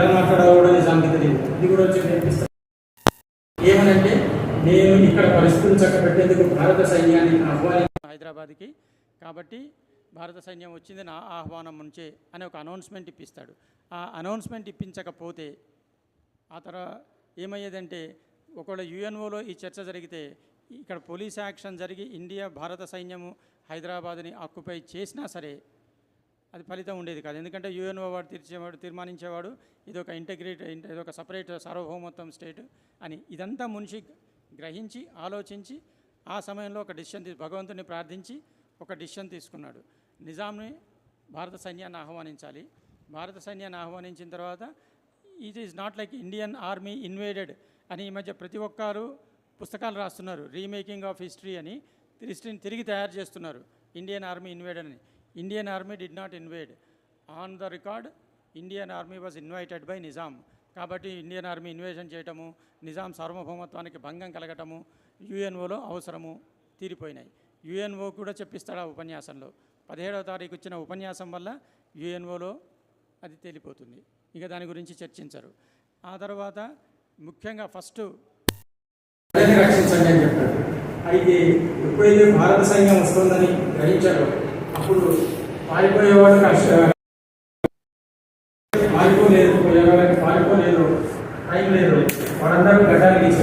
ఎలా మాట్లాడకూడని సాంకేతిక ఇది కూడా వచ్చి నేర్పిస్తాను ఏమనంటే నేను ఇక్కడ పరిస్థితులు చక్కబెట్టేందుకు భారత సైన్యాన్ని ఆహ్వానించాను హైదరాబాద్కి. కాబట్టి భారత సైన్యం వచ్చింది నా ఆహ్వానం నుంచే అనే ఒక అనౌన్స్మెంట్ ఇప్పిస్తాడు. ఆ అనౌన్స్మెంట్ ఇప్పించకపోతే ఆ తర్వాత ఏమయ్యేదంటే ఒకవేళ యుఎన్ఓలో ఈ చర్చ జరిగితే ఇక్కడ పోలీస్ యాక్షన్ జరిగి ఇండియా భారత సైన్యము హైదరాబాద్ని ఆక్యుపై చేసినా సరే అది ఫలితం ఉండేది కాదు. ఎందుకంటే యుఎన్ఓ వాడు తీర్చేవాడు తీర్మానించేవాడు ఇది ఒక ఇంటగ్రేట్ ఇది ఒక సపరేట్ సార్వభౌమత్వం స్టేట్ అని ఇదంతా మునిషి గ్రహించి ఆలోచించి ఆ సమయంలో ఒక డిసిషన్ భగవంతుని ప్రార్థించి ఒక డిసిషన్ తీసుకున్నాడు. నిజాంని భారత సైన్యాన్ని ఆహ్వానించాలి. భారత సైన్యాన్ని ఆహ్వానించిన తర్వాత it is not like Indian army invaded అని ఈ మధ్య ప్రతి ఒక్కరు పుస్తకాలు రాస్తున్నారు. రీమేకింగ్ ఆఫ్ హిస్టరీ అని హిస్టరీని తిరిగి తయారు చేస్తున్నారు. ఇండియన్ ఆర్మీ ఇన్వేడెడ్ అని. Indian army did not invade on the record Indian army was invited by Nizam కాబట్టి ఇండియన్ ఆర్మీ ఇన్వేషన్ చేయటము నిజాం సార్వభౌమత్వానికి భంగం కలగటము యుఎన్ఓలో అవసరము తీరిపోయినాయి. యుఎన్ఓ కూడా చెప్పిస్తాడు ఆ ఉపన్యాసంలో? పదిహేడవ తారీఖు ఇచ్చిన ఉపన్యాసం వల్ల యుఎన్ఓలో అది తేలిపోతుంది. ఇక దాని గురించి చర్చించరు. ఆ తర్వాత ముఖ్యంగా ఫస్ట్ రక్షించండి అని చెప్పాడు అయితే ఎప్పుడైతే భారత సైన్యం వస్తుందని గ్రహించారో అప్పుడు పారిపోయేవాడు కష్ట పారిపోలేదు పారిపోలేదు టైం లేదు. వాళ్ళందరూ గడ్డాలు గీశారు